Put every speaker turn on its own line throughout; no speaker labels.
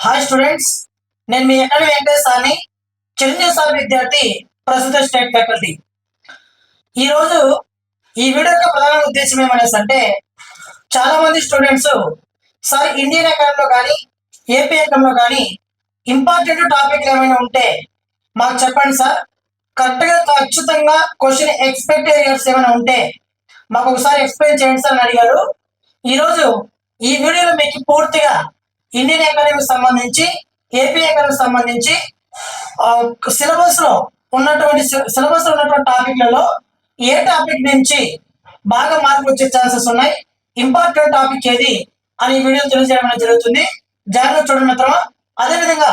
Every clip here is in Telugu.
హాయ్ స్టూడెంట్స్ నేను మీ ఎక్కడ వెంకటేశ్వరాన్ని చిరంజీవి సార్ విద్యార్థి ప్రస్తుత స్టేట్ ఫ్యాకల్టీ ఈరోజు ఈ వీడియో యొక్క ప్రధాన ఉద్దేశం ఏమనేసి అంటే చాలా మంది స్టూడెంట్స్ సార్ ఇండియన్ అకాడమీలో కానీ ఏపీ అకాడమీలో కానీ ఇంపార్టెంట్ టాపిక్ ఏమైనా ఉంటే మాకు చెప్పండి సార్. కరెక్ట్గా ఖచ్చితంగా క్వశ్చన్ ఎక్స్పెక్ట్ ఏరియాస్ ఏమైనా ఉంటే మాకు ఒకసారి ఎక్స్ప్లెయిన్ చేయండి సార్ అని అడిగారు. ఈరోజు ఈ వీడియోలో మీకు పూర్తిగా ఇండియన్ ఎకానమీకి సంబంధించి ఏపీ ఎకానమీకి సంబంధించి సిలబస్లో ఉన్నటువంటి సిలబస్లో ఉన్నటువంటి టాపిక్లలో ఏ టాపిక్ నుంచి బాగా మార్కులు వచ్చే ఛాన్సెస్ ఉన్నాయి? ఇంపార్టెంట్ టాపిక్ ఏది? అని ఈ వీడియో తెలియజేయడం జరుగుతుంది. జాగ్రత్త చూడండి మిత్రమా. అదేవిధంగా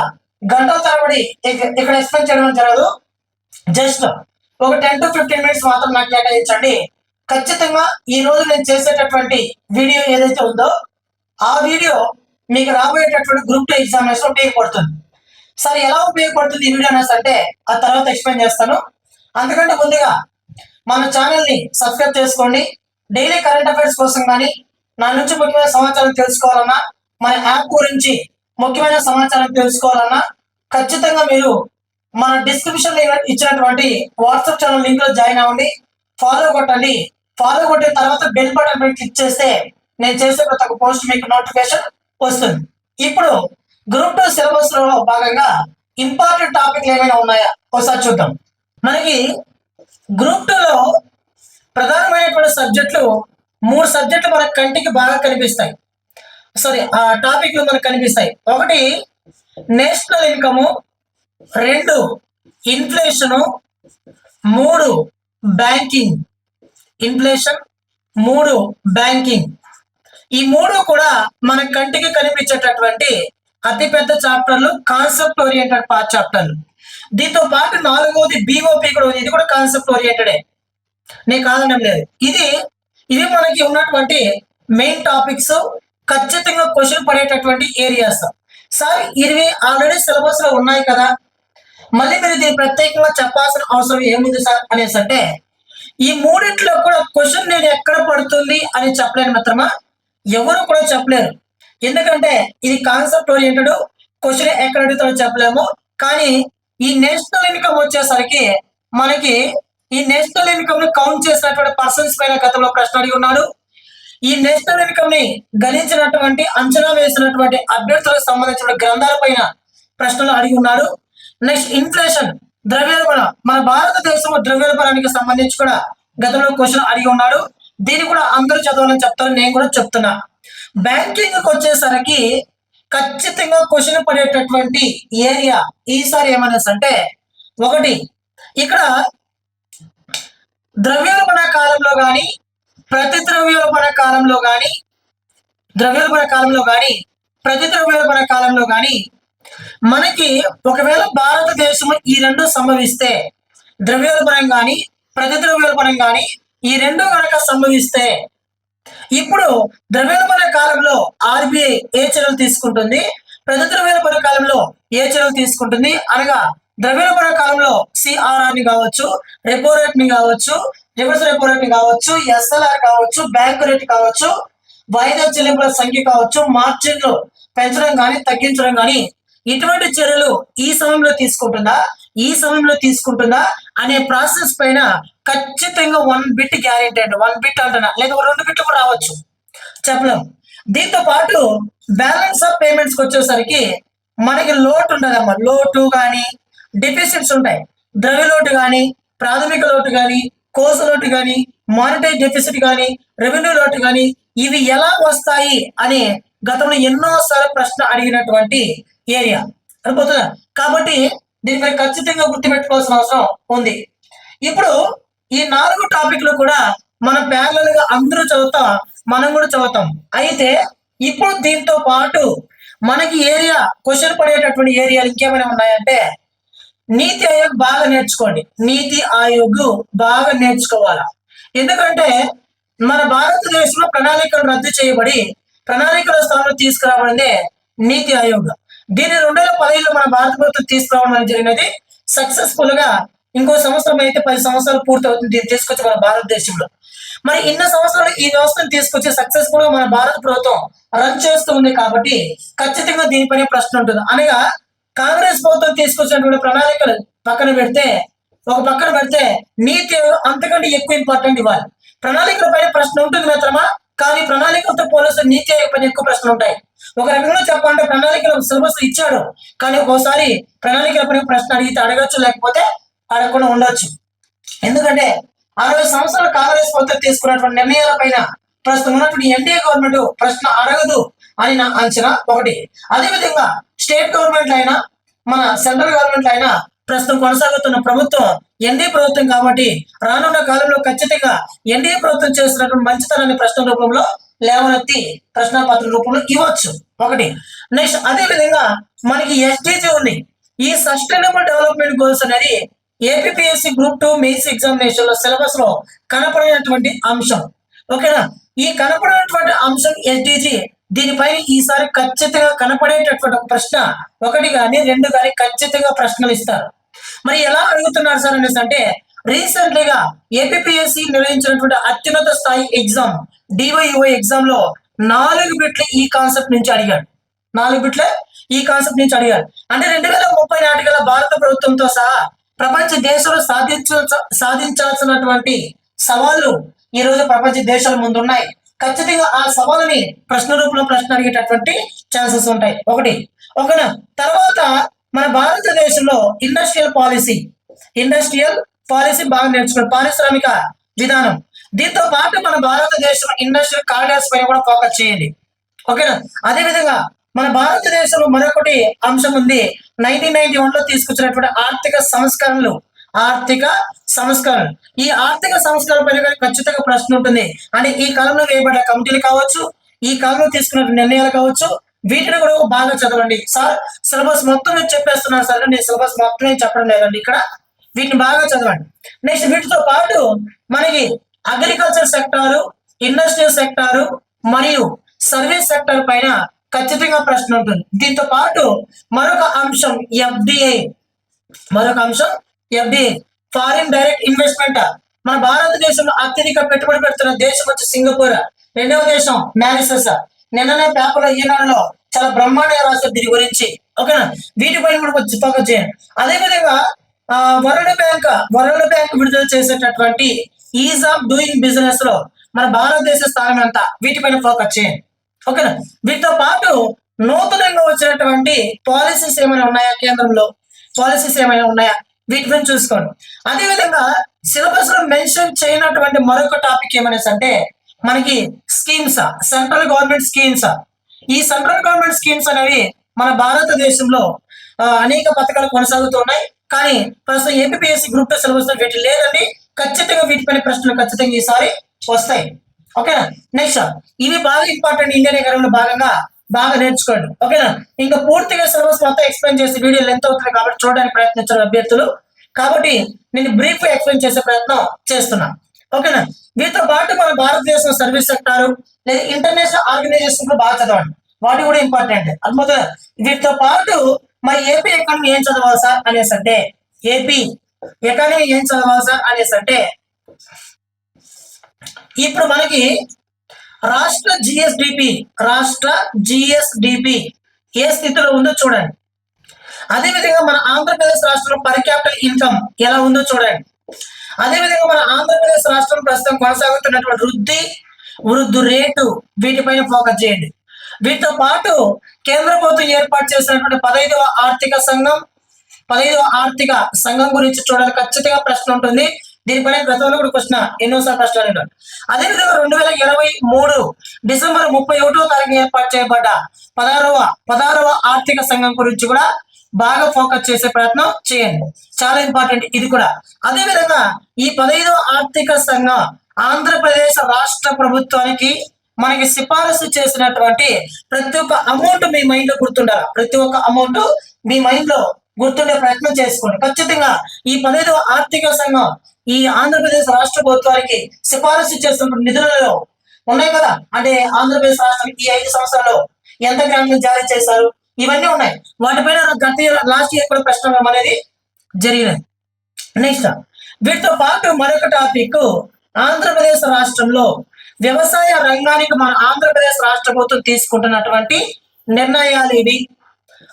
గంటల తరబడి ఇక్కడ ఎక్స్ప్లెయిన్ చేయడం జరగదు. జస్ట్ ఒక టెన్ టు ఫిఫ్టీన్ మినిట్స్ మాత్రం నాకు కేటాయించండి. ఖచ్చితంగా ఈ రోజు నేను చేసేటటువంటి వీడియో ఏదైతే ఉందో ఆ వీడియో మీకు రాబోయేటటువంటి గ్రూప్ టూ ఎగ్జామినేషన్ ఉపయోగపడుతుంది. సార్ ఎలా ఉపయోగపడుతుంది ఈ వీడియో అనేసి అంటే ఆ తర్వాత ఎక్స్ప్లెయిన్ చేస్తాను. అందుకంటే ముందుగా మన ఛానల్ని సబ్స్క్రైబ్ చేసుకోండి. డైలీ కరెంట్ అఫైర్స్ కోసం కానీ నా నుంచి ముఖ్యమైన సమాచారం తెలుసుకోవాలన్నా మన యాప్ గురించి ముఖ్యమైన సమాచారం తెలుసుకోవాలన్నా ఖచ్చితంగా మీరు మన డిస్క్రిప్షన్ ఇచ్చినటువంటి వాట్సాప్ ఛానల్ లింక్లో జాయిన్ అవ్వండి. ఫాలో కొట్టండి. ఫాలో కొట్టిన తర్వాత బెల్ బటన్ పై క్లిక్ చేస్తే నేను చేసే ప్రతి ఒక్క పోస్ట్ మీకు నోటిఫికేషన్ వస్తుంది. ఇప్పుడు గ్రూప్ టూ సిలబస్లో భాగంగా ఇంపార్టెంట్ టాపిక్లు ఏమైనా ఉన్నాయా? ఒకసారి చూద్దాం. మనకి గ్రూప్ టూలో ప్రధానమైనటువంటి సబ్జెక్టులు మూడు సబ్జెక్టులు మన కంటికి బాగా కనిపిస్తాయి. సారీ ఆ టాపిక్లు మనకు కనిపిస్తాయి. ఒకటి నేషనల్ ఇన్కము రెండు ఇన్ఫ్లేషను మూడు బ్యాంకింగ్ ఇన్ఫ్లేషన్ మూడు బ్యాంకింగ్ ఈ మూడు కూడా మన కంటికి కనిపించేటటువంటి అతిపెద్ద చాప్టర్లు కాన్సెప్ట్ ఓరియంటెడ్ పార్ట్ చాప్టర్లు. దీంతో పాటు నాలుగోది బీఓపి కూడా ఉంది. ఇది కూడా కాన్సెప్ట్ ఓరియంటెడే నేను కాదనడం లేదు. ఇది ఇవి మనకి ఉన్నటువంటి మెయిన్ టాపిక్స్ ఖచ్చితంగా క్వశ్చన్ పడేటటువంటి ఏరియాస్ సార్ ఇవి ఆల్రెడీ సిలబస్లో ఉన్నాయి కదా. మళ్ళీ మీరు దీన్ని ప్రత్యేకంగా చెప్పాల్సిన అవసరం ఏముంది సార్ అనేసి అంటే ఈ మూడిట్లో కూడా క్వశ్చన్ నేను ఎక్కడ పడుతుంది అని చెప్పలేను మిత్రమా? ఎవరు కూడా చెప్పలేరు. ఎందుకంటే ఇది కాన్సెప్ట్ ఓరియంటెడ్ క్వశ్చన్ ఎక్కడ అడుగుతారో చెప్పలేము. కానీ ఈ నేషనల్ ఇన్కమ్ వచ్చేసరికి మనకి ఈ నేషనల్ ఇన్కమ్ని కౌంట్ చేసినటువంటి పర్సన్స్ పైన గతంలో ప్రశ్న అడిగి ఉన్నాడు. ఈ నేషనల్ ఇన్కమ్ని గణించినటువంటి అంచనా వేసినటువంటి అభ్యర్థులకు సంబంధించిన గ్రంథాల పైన ప్రశ్నలు అడిగి ఉన్నాడు. నెక్స్ట్ ఇన్ఫ్లేషన్ ద్రవ్యోల్బణ. మన భారతదేశం ద్రవ్యోల్బణానికి సంబంధించి కూడా గతంలో క్వశ్చన్ అడిగి ఉన్నాడు. దీన్ని కూడా అందరూ చదవాలని చెప్తారు నేను కూడా చెప్తున్నా. బ్యాంకింగ్ వచ్చేసరికి ఖచ్చితంగా క్వశ్చన్ పడేటటువంటి ఏరియా ఈసారి ఏమనేసి అంటే ఒకటి ఇక్కడ ద్రవ్యోల్బణ కాలంలో కానీ ప్రతి ద్రవ్యోల్బణ కాలంలో కానీ ద్రవ్యోల్బణ కాలంలో కానీ ప్రతి ద్రవ్యోల్బణ కాలంలో కానీ మనకి ఒకవేళ భారతదేశం ఈ రెండు సంభవిస్తే ద్రవ్యోల్బణం కానీ ప్రతి ద్రవ్యోల్బణం కానీ ఈ రెండు కనుక సంభవిస్తే ఇప్పుడు ద్రవ్యోల్బణ కాలంలో ఆర్బీఐ ఏ చర్యలు తీసుకుంటుంది? ప్రతి ద్రవ్యోల్బణ కాలంలో ఏ చర్యలు తీసుకుంటుంది? అనగా ద్రవ్యోల్బణ కాలంలో సిఆర్ఆర్ని కావచ్చు రెపో రేట్ని కావచ్చు రివర్స్ రెపో రేట్ని కావచ్చు ఎస్ఎల్ఆర్ కావచ్చు బ్యాంకు రేట్ కావచ్చు వాయిదా చెల్లింపుల సంఖ్య కావచ్చు మార్జిన్లు పెంచడం కానీ తగ్గించడం కానీ ఇటువంటి చర్యలు ఈ సమయంలో తీసుకుంటుందా? ఈ సమయంలో తీసుకుంటుందా అనే ప్రాసెస్ పైన ఖచ్చితంగా వన్ బిట్ గ్యారెంటీ అండి వన్ బిట్ అంటున్నా లేదా రెండు బిట్ కూడా రావచ్చు. చెప్పలేం. దీంతో పాటు బ్యాలెన్స్ ఆఫ్ పేమెంట్స్ వచ్చేసరికి మనకి లోటు ఉండదమ్మా. లోటు కానీ డెఫిసిట్స్ ఉంటాయి. ద్రవ్య లోటు కానీ ప్రాథమిక లోటు కానీ కోస లోటు కానీ మానిటరీ డెఫిసిట్ కానీ రెవెన్యూ లోటు కానీ ఇవి ఎలా వస్తాయి అని గతంలో ఎన్నోసార్లు ప్రశ్న అడిగినటువంటి ఏరియా అనిపోతుందా కాబట్టి దీని మీరు ఖచ్చితంగా గుర్తుపెట్టుకోవాల్సిన అవసరం ఉంది. ఇప్పుడు ఈ నాలుగు టాపిక్లు కూడా మనం ప్యారలల్గా అందరూ చదువుతాం మనం కూడా చదువుతాం. అయితే ఇప్పుడు దీంతో పాటు మనకి ఏరియా క్వశ్చన్ పడేటటువంటి ఏరియాలు ఇంకేమైనా ఉన్నాయంటే నీతి ఆయోగ్ బాగా నేర్చుకోండి. నీతి ఆయోగ్ బాగా నేర్చుకోవాలి? ఎందుకంటే మన భారతదేశంలో ప్రణాళికలు రద్దు చేయబడి ప్రణాళికల స్థానంలో తీసుకురాబడిందే నీతి ఆయోగ్. దీన్ని రెండు వేల పదహైదులో మన భారత ప్రభుత్వం తీసుకురావడం జరిగినది. సక్సెస్ఫుల్గా ఇంకో సంవత్సరం అయితే పది సంవత్సరాలు పూర్తవుతుంది. దీన్ని తీసుకొచ్చి మన భారతదేశంలో. మరి ఇన్ని సంవత్సరాలు ఈ వ్యవస్థను తీసుకొచ్చి సక్సెస్ఫుల్గా మన భారత ప్రభుత్వం రన్ చేస్తూ ఉంది కాబట్టి ఖచ్చితంగా దీనిపైన ప్రశ్న ఉంటుంది. అనగా కాంగ్రెస్ ప్రభుత్వం తీసుకొచ్చినటువంటి ప్రణాళికలు పక్కన పెడితే ఒక పక్కన పెడితే నీతి అంతకంటే ఎక్కువ ఇంపార్టెంట్ ఇవ్వాలి. ప్రణాళికల పైన ప్రశ్న ఉంటుంది మాత్రమా? కానీ ప్రణాళికలతో పోలిస్తే నీతి ఆయోగ్ పైన ఎక్కువ ప్రశ్నలు ఉంటాయి. ఒక రకంగా చెప్పాలంటే ప్రణాళికలు సిలబస్ ఇచ్చాడు. కానీ ఒక్కోసారి ప్రణాళికల పైన ప్రశ్న అడిగితే అడగచ్చు లేకపోతే అడగకుండా ఉండొచ్చు. ఎందుకంటే అరవై సంవత్సరాల కాంగ్రెస్ ప్రభుత్వం తీసుకున్నటువంటి నిర్ణయాల పైన ప్రస్తుతం ఉన్నటువంటి ఎన్డీఏ గవర్నమెంట్ ప్రశ్న అడగదు అని నా అంచనా ఒకటి. అదేవిధంగా స్టేట్ గవర్నమెంట్ అయినా మన సెంట్రల్ గవర్నమెంట్ అయినా ప్రస్తుతం కొనసాగుతున్న ప్రభుత్వం ఎన్డీఏ ప్రభుత్వం కాబట్టి రానున్న కాలంలో ఖచ్చితంగా ఎన్డీఏ ప్రభుత్వం చేస్తున్నటువంటి మంచితనాన్ని ప్రశ్న రూపంలో లేవనెత్తి ప్రశ్నాపత్ర రూపంలో ఇవ్వచ్చు. ఒకటి. నెక్స్ట్ అదే విధంగా మనకి ఎస్డిజి ఉంది. ఈ సస్టైనబుల్ డెవలప్మెంట్ గోల్స్ అనేది ఏపీఎస్సి గ్రూప్ టూ మెయిన్స్ ఎగ్జామినేషన్లో సిలబస్లో కనపడినటువంటి అంశం. ఓకేనా? ఈ కనపడినటువంటి అంశం ఎస్డిజి దీనిపై ఈసారి ఖచ్చితంగా కనపడేటటువంటి ఒక ప్రశ్న ఒకటి కానీ రెండు కానీ ఖచ్చితంగా ప్రశ్నలు ఇస్తారు. మరి ఎలా అడుగుతున్నారు సార్ అనేసి అంటే రీసెంట్లీ గా ఏపీఎస్సి నిర్వహించినటువంటి అత్యున్నత స్థాయి ఎగ్జామ్ డివైఓ ఎగ్జామ్లో నాలుగు బిట్ల ఈ కాన్సెప్ట్ నుంచి అడిగాడు. నాలుగు బిట్ల ఈ కాన్సెప్ట్ నుంచి అడిగాడు. అంటే రెండు వేల ముప్పై నాటికల భారత ప్రభుత్వంతో సహా ప్రపంచ దేశాలు సాధించ సాధించాల్సినటువంటి సవాళ్ళు ఈ రోజు ప్రపంచ దేశాల ముందు ఉన్నాయి ఖచ్చితంగా ఆ సవాలుని ప్రశ్న రూపంలో ప్రశ్న అడిగేటటువంటి ఛాన్సెస్ ఉంటాయి. ఒకటి. ఓకేనా తర్వాత భారతదేశంలో ఇండస్ట్రియల్ పాలసీ ఇండస్ట్రియల్ పాలసీ బాగా నేర్చుకోండి పారిశ్రామిక విధానం. దీంతో పాటు మన భారతదేశం ఇండస్ట్రియల్ కారిడార్స్ పైన కూడా ఫోకస్ చేయండి. ఓకేనా? అదేవిధంగా మన భారతదేశంలో మరొకటి అంశం ఉంది. నైన్టీన్ నైన్టీ వన్లో తీసుకొచ్చినటువంటి ఆర్థిక సంస్కరణలు. ఆర్థిక సంస్కరణ ఈ ఆర్థిక సంస్కరణ పైన ఖచ్చితంగా ప్రశ్న ఉంటుంది. అంటే ఈ కాలంలో వేయబడ్డ కమిటీలు కావచ్చు ఈ కాలంలో తీసుకున్న నిర్ణయాలు కావచ్చు వీటిని కూడా బాగా చదవండి. సార్ సిలబస్ మొత్తం నేను చెప్పేస్తున్నాను సార్ నేను సిలబస్ మొత్తం నేను చెప్పడం లేదండి. ఇక్కడ వీటిని బాగా చదవండి. నెక్స్ట్ వీటితో పాటు మనకి అగ్రికల్చర్ సెక్టారు ఇండస్ట్రియల్ సెక్టారు మరియు సర్వీస్ సెక్టర్ పైన ఖచ్చితంగా ప్రశ్న ఉంటుంది. దీంతో పాటు మరొక అంశం ఎఫ్డిఐ మరొక అంశం ఎఫ్డిఐ ఫారిన్ డైరెక్ట్ ఇన్వెస్ట్మెంట్ మన భారతదేశంలో అత్యధిక పెట్టుబడి పెడుతున్న దేశం వచ్చి సింగపూర్. రెండవ దేశం మ్యారిసస్ నిన్ననే పేపర్లో ఈనాడులో చాలా బ్రహ్మాండంగా రాశారు దీని గురించి. ఓకేనా? వీటిపైన కూడా కొంచెం ఫోకస్ చేయండి. అదే విధంగా ఆ, వరల్డ్ బ్యాంక్ వరల్డ్ బ్యాంక్ విడుదల చేసేటటువంటి ఈజ్ ఆఫ్ డూయింగ్ బిజినెస్లో మన భారతదేశ స్థానం ఎంత? వీటిపైన ఫోకస్ చేయండి. ఓకేనా? వీటితో పాటు నూతనంగా వచ్చినటువంటి పాలసీస్ ఏమైనా ఉన్నాయా కేంద్రంలో? పాలసీస్ ఏమైనా ఉన్నాయా? వీటి గురించి చూసుకోండి. అదే విధంగా సిలబస్లో మెన్షన్ చేయనటువంటి మరొక టాపిక్ ఏమనేసి అంటే మనకి స్కీమ్స్ సెంట్రల్ గవర్నమెంట్ స్కీమ్స్ ఈ సెంట్రల్ గవర్నమెంట్ స్కీమ్స్ అనేవి మన భారతదేశంలో అనేక పథకాలు కొనసాగుతున్నాయి. కానీ ప్రస్తుతం ఏపీఎస్సి గ్రూప్ టూ సిలబస్ వీటి లేదండి. ఖచ్చితంగా వీటిపైన ప్రశ్నలు ఖచ్చితంగా ఈసారి వస్తాయి. ఓకేనా? నెక్స్ట్ ఇవి బాగా ఇంపార్టెంట్ ఇండియన్ ఎకరంలో భాగంగా బాగా నేర్చుకోండి. ఓకేనా? ఇంకా పూర్తిగా సిలబస్ మొత్తం ఎక్స్ప్లెయిన్ చేసి వీడియో లెంత్ అవుతుంది కాబట్టి చూడడానికి ప్రయత్నించారు అభ్యర్థులు. కాబట్టి నేను బ్రీఫ్ ఎక్స్ప్లెయిన్ చేసే ప్రయత్నం చేస్తున్నా. ఓకేనా? వీటితో పాటు మన భారతదేశం సర్వీస్ సెక్టార్ లేదా ఇంటర్నేషనల్ ఆర్గనైజేషన్ కూడా బాగా చదవండి. వాటి కూడా ఇంపార్టెంట్. అద్భుత. వీటితో పాటు మరి ఏపీ ఎకానమీ ఏం చదవాలి సార్ అనేసి అంటే ఏపీ ఎకానమీ ఏం చదవాలి సార్ అనేసి అంటే ఇప్పుడు మనకి రాష్ట్ర జిఎస్డిపి రాష్ట్ర జిఎస్డిపి ఏ స్థితిలో ఉందో చూడండి. అదే విధంగా మన ఆంధ్రప్రదేశ్ రాష్ట్రంలో పర్ క్యాపిటల్ ఇన్కమ్ ఎలా ఉందో చూడండి. అదేవిధంగా మన ఆంధ్రప్రదేశ్ రాష్ట్రం ప్రస్తుతం కొనసాగుతున్నటువంటి వృద్ధి వృద్ధి రేటు వీటిపైన ఫోకస్ చేయండి. వీటితో పాటు కేంద్ర ప్రభుత్వం ఏర్పాటు చేసినటువంటి పదహైదవ ఆర్థిక సంఘం పదహైదవ ఆర్థిక సంఘం గురించి చూడాలి. ఖచ్చితంగా ప్రశ్న ఉంటుంది. దీనిపైన గతంలో కూడా ప్రశ్న ఎన్నోసార్లు ప్రశ్న అడిగాడు అదేవిధంగా రెండు వేల ఇరవై మూడు డిసెంబర్ ముప్పై ఒకటో తారీఖు ఏర్పాటు చేయబడ్డ పదహారవ పదహారవ ఆర్థిక సంఘం గురించి కూడా బాగా ఫోకస్ చేసే ప్రయత్నం చేయండి. చాలా ఇంపార్టెంట్ ఇది కూడా. అదే విధంగా ఈ పదహైదు ఆర్థిక సంఘం ఆంధ్రప్రదేశ్ రాష్ట్ర ప్రభుత్వానికి మనకి సిఫారసు చేసినటువంటి ప్రతి ఒక్క అమౌంట్ మీ మైండ్లో గుర్తుండాలి. ప్రతి ఒక్క అమౌంట్ మీ మైండ్లో గుర్తుండే ప్రయత్నం చేసుకోండి. ఖచ్చితంగా ఈ పదహైదవ ఆర్థిక సంఘం ఈ ఆంధ్రప్రదేశ్ రాష్ట్ర ప్రభుత్వానికి సిఫారసు చేస్తున్న నిధులలో ఉన్నాయి కదా. అంటే ఆంధ్రప్రదేశ్ రాష్ట్రం ఈ ఐదు సంవత్సరాల్లో ఎంత గ్రాంట్లు జారీ చేశారు? ఇవన్నీ ఉన్నాయి. వాటిపైన గత లాస్ట్ ఇయర్ కూడా ప్రశ్న అనేది జరిగినది. నెక్స్ట్ వీటితో పాటు మరొక టాపిక్ ఆంధ్రప్రదేశ్ రాష్ట్రంలో వ్యవసాయ రంగానికి మన ఆంధ్రప్రదేశ్ రాష్ట్ర ప్రభుత్వం తీసుకుంటున్నటువంటి నిర్ణయాలు ఇవి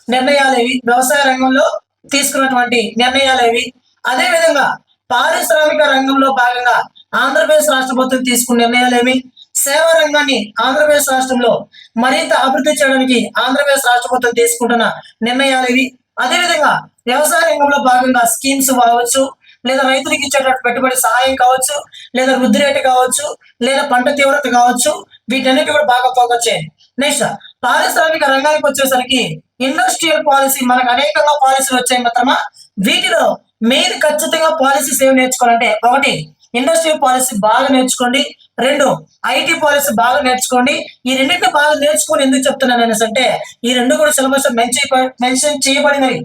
నిర్ణయాలు ఇవి వ్యవసాయ రంగంలో తీసుకున్నటువంటి నిర్ణయాలు ఇవి అదే విధంగా పారిశ్రామిక రంగంలో భాగంగా ఆంధ్రప్రదేశ్ రాష్ట్ర ప్రభుత్వం తీసుకున్న నిర్ణయాలు ఏమి సేవా రంగాన్ని ఆంధ్రప్రదేశ్ రాష్ట్రంలో మరింత అభివృద్ధి చేయడానికి ఆంధ్రప్రదేశ్ రాష్ట్ర ప్రభుత్వం తీసుకుంటున్న నిర్ణయాలు ఇవి. అదేవిధంగా వ్యవసాయ రంగంలో భాగంగా స్కీమ్స్ కావచ్చు లేదా రైతులకు ఇచ్చేటట్టు పెట్టుబడి సహాయం కావచ్చు లేదా వృద్ధి రేటు కావచ్చు లేదా పంట తీవ్రత కావచ్చు వీటన్నిటి కూడా బాగా ఫోకస్ చేయండి. నెక్స్ట్ పారిశ్రామిక రంగానికి వచ్చేసరికి ఇండస్ట్రియల్ పాలసీ మనకు అనేకంగా పాలసీలు వచ్చాయి మాత్రమా? వీటిలో మెయిన్ ఖచ్చితంగా పాలసీస్ ఏమి నేర్చుకోవాలంటే ఒకటి ఇండస్ట్రియల్ పాలసీ బాగా నేర్చుకోండి. రెండు ఐటీ పాలసీ బాగా నేర్చుకోండి. ఈ రెండింటిని బాగా నేర్చుకొని ఎందుకు చెప్తున్నాను అనేసి అంటే ఈ రెండు కూడా సిలబస్ మెన్షన్ మెన్షన్ చేయబడినవి.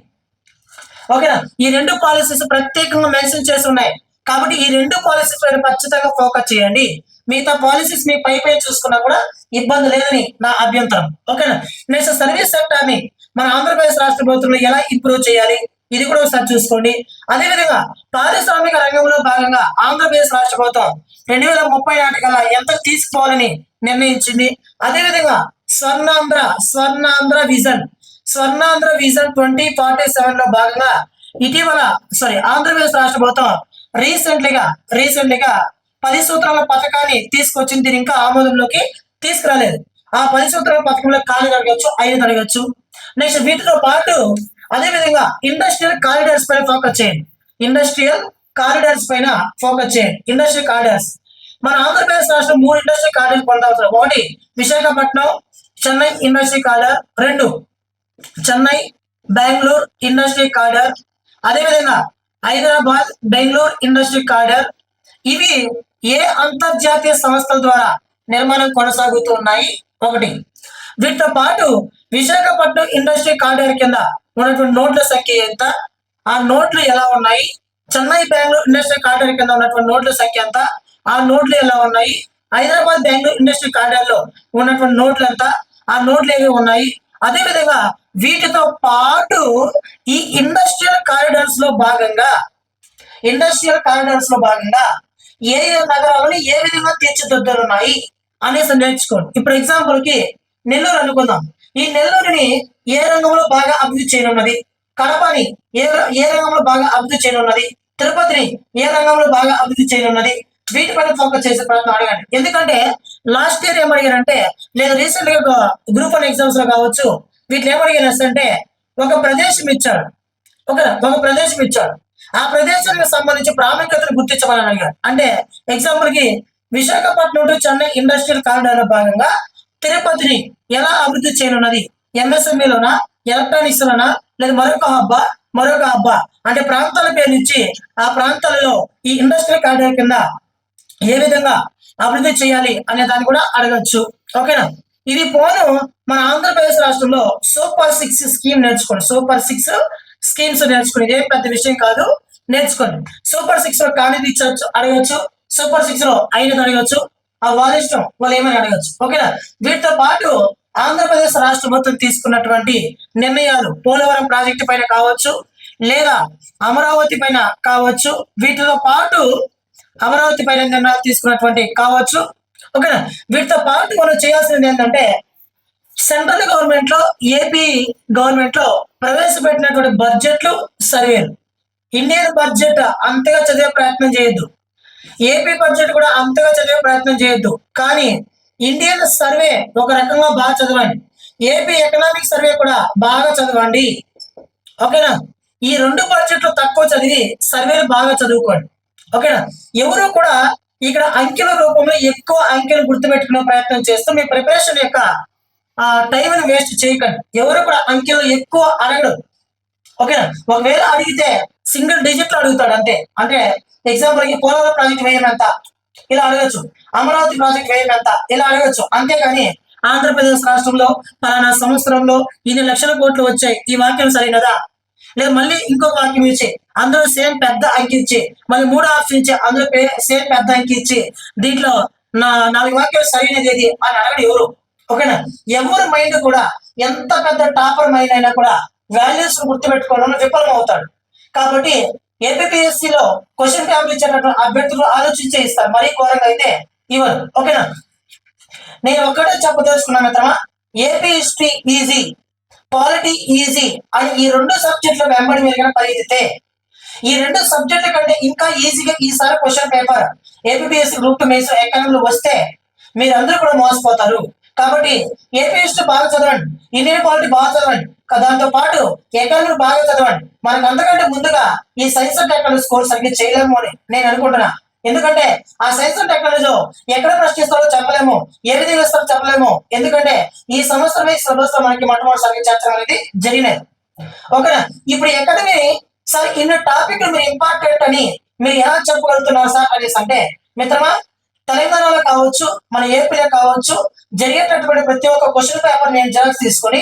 ఓకేనా? ఈ రెండు పాలసీస్ ప్రత్యేకంగా మెన్షన్ చేసి ఉన్నాయి. కాబట్టి ఈ రెండు పాలసీస్ పైన ఖచ్చితంగా ఫోకస్ చేయండి. మిగతా పాలసీస్ మీ పై పై చూసుకున్నా కూడా ఇబ్బంది లేదని నా అభ్యంతరం. ఓకేనా? నెక్స్ట్ సర్వీస్ సెక్టర్ని మన ఆంధ్రప్రదేశ్ రాష్ట్ర ప్రభుత్వంలో ఎలా ఇంప్రూవ్ చేయాలి? ఇది కూడా ఒకసారి చూసుకోండి. అదేవిధంగా పారిశ్రామిక రంగంలో భాగంగా ఆంధ్రప్రదేశ్ రాష్ట్ర ప్రభుత్వం రెండు వేల ముప్పై నాటికల్లా ఎంత తీసుకోవాలని నిర్ణయించింది. అదేవిధంగా Swarnandhra Swarnandhra vision Swarnandhra vision twenty forty సెవెన్లో భాగంగా ఇటీవల సారీ ఆంధ్రప్రదేశ్ రాష్ట్ర ప్రభుత్వం రీసెంట్లీగా రీసెంట్లీగా పది సూత్రాల పథకాన్ని తీసుకొచ్చింది. దీని ఇంకా ఆమోదంలోకి తీసుకురాలేదు. ఆ పది సూత్రాల పథకంలో ఖాళీ అడగచ్చు ఐదు అడగచ్చు నెక్స్ట్ వీటితో పాటు అదే విధంగా ఇండస్ట్రియల్ కారిడార్స్ పైన ఫోకస్ చేయండి. ఇండస్ట్రియల్ కారిడార్స్ పైన ఫోకస్ చేయండి. ఇండస్ట్రియల్ కారిడార్స్ మన ఆంధ్రప్రదేశ్ రాష్ట్రం మూడు ఇండస్ట్రియల్ కారిడార్స్ పొందవుతారు ఒకటి విశాఖపట్నం చెన్నై ఇండస్ట్రీ కారిడార్ రెండు చెన్నై బెంగళూరు ఇండస్ట్రీ కారిడార్ అదేవిధంగా హైదరాబాద్ బెంగళూరు ఇండస్ట్రీ కారిడార్ ఇవి ఏ అంతర్జాతీయ సంస్థల ద్వారా నిర్మాణం కొనసాగుతూ ఉన్నాయి? ఒకటి. వీటితో పాటు విశాఖపట్నం ఇండస్ట్రీ కారిడార్ కింద ఉన్నటువంటి నోట్ల సంఖ్య ఎంత? ఆ నోట్లు ఎలా ఉన్నాయి? చెన్నై బెంగళూరు ఇండస్ట్రీ కారిడార్ కింద ఉన్నటువంటి నోట్ల సంఖ్య ఎంత? ఆ నోట్లు ఎలా ఉన్నాయి? హైదరాబాద్ బెంగళూరు ఇండస్ట్రీ కారిడార్లో ఉన్నటువంటి నోట్లు ఎంత? ఆ నోట్లు ఏవి ఉన్నాయి? అదే విధంగా వీటితో పాటు ఈ ఇండస్ట్రియల్ కారిడార్స్లో భాగంగా ఇండస్ట్రియల్ కారిడార్స్లో భాగంగా ఏ ఏ నగరాలను ఏ విధంగా తీర్చిదిద్దరున్నాయి అనేసి నేర్చుకోండి. ఇప్పుడు ఎగ్జాంపుల్కి నెల్లూరు అనుకుందాం. ఈ నెల్లూరుని ఏ రంగంలో బాగా అభివృద్ధి చేయనున్నది? కడపని ఏ ఏ రంగంలో బాగా అభివృద్ధి చేయనున్నది? తిరుపతిని ఏ రంగంలో బాగా అభివృద్ధి చేయనున్నది? వీటిపైన ఫోకస్ చేసే ప్రయత్నం అడగండి. ఎందుకంటే లాస్ట్ ఇయర్ ఏమడిగారంటే నేను రీసెంట్గా గ్రూప్ వన్ ఎగ్జామ్స్లో కావచ్చు వీటిని ఏమడిగారంటే ఒక ప్రదేశం ఇచ్చాడు ఒక ఒక ప్రదేశం ఇచ్చాడు ఆ ప్రదేశానికి సంబంధించి ప్రాముఖ్యతను గుర్తించమని అడిగారు. అంటే ఎగ్జాంపుల్కి విశాఖపట్నం టు చెన్నై ఇండస్ట్రియల్ కారిడార్లో భాగంగా తిరుపతిని ఎలా అభివృద్ధి చేయనున్నది? MSME ఎలక్ట్రానిక్స్ లోనా లేదా మరొక హబ్బా? మరొక హబ్బా? అంటే ప్రాంతాల పేరు ఇచ్చి ఆ ప్రాంతాలలో ఈ ఇండస్ట్రియల్ కారిడార్ కింద ఏ విధంగా అభివృద్ధి చేయాలి అనే దాన్ని కూడా అడగచ్చు. ఓకేనా? ఇది పోను మన ఆంధ్రప్రదేశ్ రాష్ట్రంలో సూపర్ సిక్స్ స్కీమ్ నేర్చుకోండి. సూపర్ సిక్స్ స్కీమ్స్ నేర్చుకోండి. ఇదేం పెద్ద విషయం కాదు. నేర్చుకోండి. సూపర్ సిక్స్లో కానీ ఇచ్చవచ్చు అడగచ్చు. సూపర్ సిక్స్లో ఐదు అడగచ్చు. ఆ వారిష్టం ఇష్టం వాళ్ళు ఏమని అడగచ్చు? ఓకేనా? వీటితో పాటు ఆంధ్రప్రదేశ్ రాష్ట్ర ప్రభుత్వం తీసుకున్నటువంటి నిర్ణయాలు పోలవరం ప్రాజెక్టు పైన కావచ్చు లేదా అమరావతి పైన కావచ్చు వీటితో పాటు అమరావతి పైన నిర్ణయాలు తీసుకున్నటువంటి కావచ్చు ఓకేనా? వీటితో పాటు మనం చేయాల్సింది ఏంటంటే సెంట్రల్ గవర్నమెంట్లో ఏపీ గవర్నమెంట్లో ప్రవేశపెట్టినటువంటి బడ్జెట్లు సర్వేలు. ఇండియన్ బడ్జెట్ అంతగా చదివే ప్రయత్నం చేయొద్దు. ఏపీ బడ్జెట్ కూడా అంతగా చదివే ప్రయత్నం చేయొద్దు. కానీ ఇండియన్ సర్వే ఒక రకంగా బాగా చదవండి. ఏపీ ఎకనామిక్ సర్వే కూడా బాగా చదవండి. ఓకేనా? ఈ రెండు బడ్జెట్లు తక్కువ చదివి సర్వేలు బాగా చదువుకోండి. ఓకేనా? ఎవరు కూడా ఇక్కడ అంకెల రూపంలో ఎక్కువ అంకెలు గుర్తుపెట్టుకునే ప్రయత్నం చేస్తూ మీ ప్రిపరేషన్ యొక్క ఆ టైంని వేస్ట్ చేయకండి. ఎవరు కూడా అంకెలు ఎక్కువ అడగడు ఓకేనా? ఒకవేళ అడిగితే సింగిల్ డిజిట్లు అడుగుతాడు అంతే. అంటే ఎగ్జాంపుల్కి పోలవరం ప్రాజెక్ట్ వేయనంత ఇలా అడగచ్చు. అమరావతి ప్రాజెక్ట్ వేయనంత ఇలా అడగచ్చు. అంతేగాని ఆంధ్రప్రదేశ్ రాష్ట్రంలో పలానా సంవత్సరంలో ఇన్ని లక్షల కోట్లు వచ్చాయి. ఈ వాక్యం సరైనదా? లేదా మళ్ళీ ఇంకొక వాక్యం ఇచ్చి అందులో సేమ్ పెద్ద అంకి ఇచ్చి మళ్ళీ మూడో ఆప్షన్ ఇచ్చి అందులో సేమ్ పెద్ద అంకి ఇచ్చి దీంట్లో నా నాలుగు వాక్యం సరైనది ఏది? అని అడగడు ఎవరు? ఓకేనా? ఎవరి మైండ్ కూడా ఎంత పెద్ద టాపర్ మైండ్ అయినా కూడా వాల్యూస్ గుర్తుపెట్టుకోవడంలో విఫలం అవుతాడు కాబట్టి ఏపీఎస్సీలో క్వశ్చన్ పేపర్ ఇచ్చేటటువంటి అభ్యర్థులు ఆలోచించే ఇస్తారు. మరీ ఘోరంగా అయితే ఇవ్వరు. ఓకేనా? నేను ఒక్కటే చెప్పదలుచుకున్నా మిత్రమా AP history easy polity easy అని ఈ రెండు సబ్జెక్టుల వెంబడి మీరు కనుక పరిగెత్తితే ఈ రెండు సబ్జెక్టుల కంటే ఇంకా ఈజీగా ఈసారి question paper APSC group two mains ఎకానమీలో వస్తే మీరందరూ కూడా మోసపోతారు. కాబట్టి ఏపీ హిస్టరీ బాగా చదవండి? ఇండియన్ పాలిటీ బాగా చదవండి. దాంతో పాటు ఎకానమీ బాగా చదవండి. మనకు అంతకంటే ముందుగా ఈ సైన్స్ అండ్ టెక్నాలజీ కోర్స్ సరిగ్గా చేయలేము అని నేను అనుకుంటున్నా. ఎందుకంటే ఆ సైన్స్ అండ్ టెక్నాలజీ ఎక్కడ ప్రశ్నిస్తారో చెప్పలేము ఏ విధంగా ఇస్తారో చెప్పలేము. ఎందుకంటే ఈ సంవత్సరం ఈ సిలబస్ మనకి మొట్టమొదటిసారి చేర్చడం అనేది జరిగినది. ఓకేనా? ఇప్పుడు ఎకాడమీ సార్ ఇన్ని టాపిక్ మీరు ఇంపార్టెంట్ అని మీరు ఎలా చెప్పగలుగుతున్నారు సార్ అనేసి అంటే మిత్రమా తెలంగాణలో కావచ్చు మన ఏపీలో కావచ్చు జరిగేటటువంటి ప్రతి ఒక్క క్వశ్చన్ పేపర్ నేను జెరాక్స్ తీసుకొని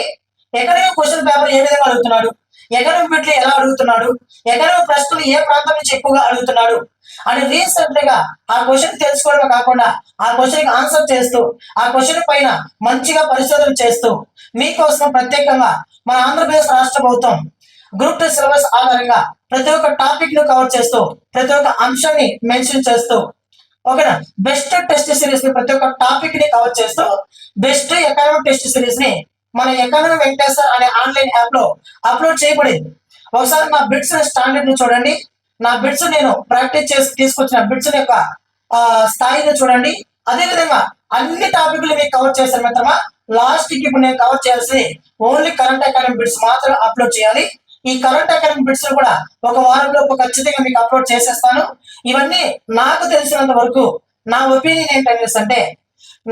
ఎకడమిక్ క్వశ్చన్ పేపర్ ఏ విధంగా అడుగుతున్నాడు? ఎకడమిక్ బిట్లు ఎలా అడుగుతున్నాడు? ఎకడమిక్ ప్రశ్నలు ఏ ప్రాంతం నుంచి ఎక్కువగా అడుగుతున్నాడు? అని రీసెంట్గా ఆ క్వశ్చన్ తెలుసుకోవడమే కాకుండా ఆ క్వశ్చన్కి ఆన్సర్ చేస్తూ ఆ క్వశ్చన్ పైన మంచిగా పరిశోధన చేస్తూ మీకోసం ప్రత్యేకంగా మన ఆంధ్రప్రదేశ్ రాష్ట్ర ప్రభుత్వం గ్రూప్ టూ సిలబస్ ఆధారంగా ప్రతి ఒక్క టాపిక్ను కవర్ చేస్తూ ప్రతి ఒక్క అంశాన్ని మెన్షన్ చేస్తూ ఓకేనా? బెస్ట్ టెస్ట్ సిరీస్ని ప్రతి ఒక్క టాపిక్ని కవర్ చేస్తూ బెస్ట్ ఎకానమిక్ టెస్ట్ సిరీస్ని మన ఎకానమీ వెంకటేశ్వర్ అనే ఆన్లైన్ యాప్లో అప్లోడ్ చేయబడింది. ఒకసారి నా బిట్స్ స్టాండర్డ్ని చూడండి. నా బిట్స్ నేను ప్రాక్టీస్ చేసి తీసుకొచ్చిన బిట్స్ యొక్క స్థాయిని చూడండి. అదే విధంగా అన్ని టాపిక్లు మీకు కవర్ చేశాను మిత్రమా. లాస్ట్కి ఇప్పుడు నేను కవర్ చేయాల్సి ఓన్లీ కరెంట్ అకాడమిక్ బిట్స్ మాత్రం అప్లోడ్ చేయాలి. ఈ కరెంట్ అకాడమిక్ బిట్స్ కూడా ఒక వారంలో ఖచ్చితంగా మీకు అప్లోడ్ చేసేస్తాను. ఇవన్నీ నాకు తెలిసినంత వరకు నా ఒపీనియన్ ఏంటనేసి అంటే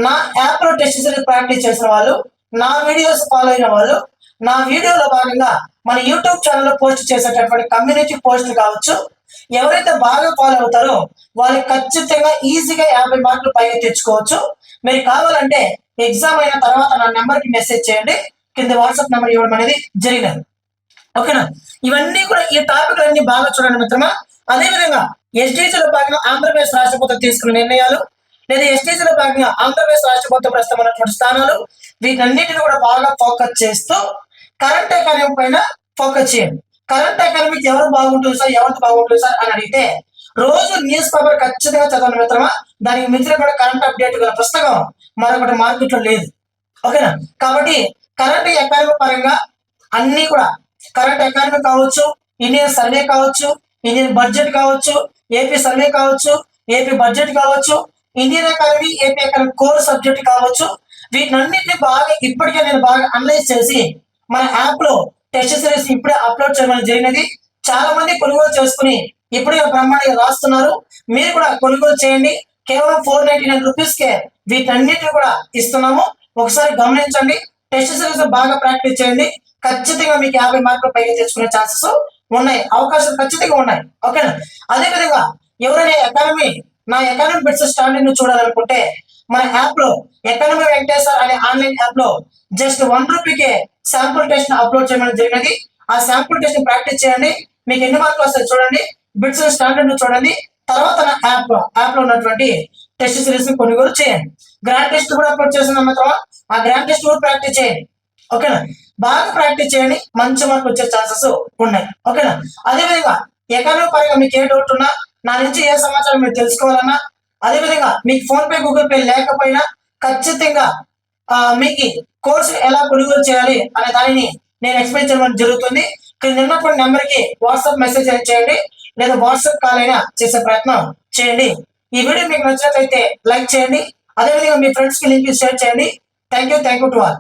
నా యాప్లో టెస్ట్ సిరీస్ ప్రాక్టీస్ చేసిన వాళ్ళు నా వీడియోస్ ఫాలో అయిన వాళ్ళు నా వీడియోలో భాగంగా మన యూట్యూబ్ ఛానల్లో పోస్ట్ చేసేటటువంటి కమ్యూనిటీ పోస్ట్ కావచ్చు ఎవరైతే బాగా ఫాలో అవుతారో వాళ్ళకి ఖచ్చితంగా ఈజీగా యాభై మార్కులు పైగా తెచ్చుకోవచ్చు. మీరు కావాలంటే ఎగ్జామ్ అయిన తర్వాత నా నెంబర్కి మెసేజ్ చేయండి. కింద వాట్సాప్ నెంబర్ ఇవ్వడం అనేది జరిగినది. ఓకేనా? ఇవన్నీ కూడా ఈ టాపిక్లన్నీ బాగా చూడండి మిత్రమా. అదే విధంగా భాగంగా ఆంధ్రప్రదేశ్ రాష్ట్ర ప్రభుత్వం తీసుకున్న నిర్ణయాలు లేదా SDG లో భాగంగా ఆంధ్రప్రదేశ్ రాష్ట్ర ప్రభుత్వం ప్రస్తుతం ఉన్నటువంటి స్థానాలు వీటన్నిటిని కూడా బాగా ఫోకస్ చేస్తూ కరెంట్ ఎకానమీ పైన ఫోకస్ చేయండి. కరెంట్ ఎకానమీకి ఎవరు బాగుంటుంది సార్? ఎవరికి బాగుంటుంది సార్? అని అడిగితే రోజు న్యూస్ పేపర్ ఖచ్చితంగా చదవండి మిత్రమా. దానికి మించిన కూడా కరెంట్ అప్డేట్ గల పుస్తకం మరొకటి మార్కెట్లో లేదు. ఓకేనా? కాబట్టి కరెంట్ ఎకానమీ పరంగా అన్ని కూడా కరెంట్ అకాడమీ కావచ్చు ఇండియన్ సర్వే కావచ్చు ఇండియన్ బడ్జెట్ కావచ్చు ఏపీ సర్వే కావచ్చు ఏపీ బడ్జెట్ కావచ్చు Indian academy AP academy core subject కావచ్చు. వీటినన్నింటినీ బాగా ఇప్పటికే నేను బాగా అనలైజ్ చేసి మన యాప్లో టెస్ట్ సిరీస్ ఇప్పుడే అప్లోడ్ చేయడం జరిగినది. చాలా మంది కొనుగోలు చేసుకుని ఇప్పుడే బ్రహ్మాండంగా రాస్తున్నారు. మీరు కూడా కొనుగోలు చేయండి. కేవలం ఫోర్ నైన్టీ నైన్ రూపీస్ కే వీటన్నిటిని కూడా ఇస్తున్నాము. ఒకసారి గమనించండి. టెస్ట్ సిరీస్ బాగా ప్రాక్టీస్ చేయండి. ఖచ్చితంగా మీకు యాభై మార్కులు పైగా తెచ్చుకునే ఛాన్సెస్ ఉన్నాయి. అవకాశాలు ఖచ్చితంగా ఉన్నాయి. ఓకేనా అదే విధంగా ఎవరైనా ఎకానమీ నా ఎకానమీ బిట్స్ స్టాండర్డ్ను చూడాలనుకుంటే మన యాప్లో ఎకానమీ వెంకటేశ్వర్ అనే ఆన్లైన్ యాప్లో జస్ట్ వన్ రూపీకే శాంపుల్ టెస్ట్ అప్లోడ్ చేయడం జరిగినది. ఆ శాంపుల్ టెస్ట్ ప్రాక్టీస్ చేయండి. మీకు ఎన్ని మార్కులు వస్తాయి చూడండి. బిట్స్ స్టాండర్డ్ను చూడండి. తర్వాత నా యాప్ యాప్లో ఉన్నటువంటి టెస్ట్ సిరీస్ కొనుగోలు చేయండి. గ్రాండ్ టెస్ట్ కూడా అప్లోడ్ చేసిన తర్వాత ఆ గ్రాండ్ టెస్ట్ కూడా ప్రాక్టీస్ చేయండి. ఓకేనా బాగా ప్రాక్టీస్ చేయండి. మంచి మార్కులు వచ్చే ఛాన్సెస్ ఉన్నాయి. ఓకేనా? అదేవిధంగా ఎకానమీ పరంగా మీకు ఏ డౌట్ ఉన్నా నా నుంచి ఏ సమాచారం మీరు తెలుసుకోవాలన్నా అదే విధంగా మీకు ఫోన్ పే గూగుల్ పే లేకపోయినా ఖచ్చితంగా మీకు కోర్సు ఎలా కొనుగోలు చేయాలి అనే దానిని నేను ఎక్స్ప్లెయిన్ చేయడం జరుగుతుంది. ఇక్కడ ఉన్నటువంటి నెంబర్కి వాట్సాప్ మెసేజ్ చేయండి. లేదా వాట్సాప్ కాల్ అయినా చేసే ప్రయత్నం చేయండి. ఈ వీడియో మీకు నచ్చినట్లయితే లైక్ చేయండి. అదేవిధంగా మీ ఫ్రెండ్స్కి లింక్ షేర్ చేయండి. Thank you thank you to all.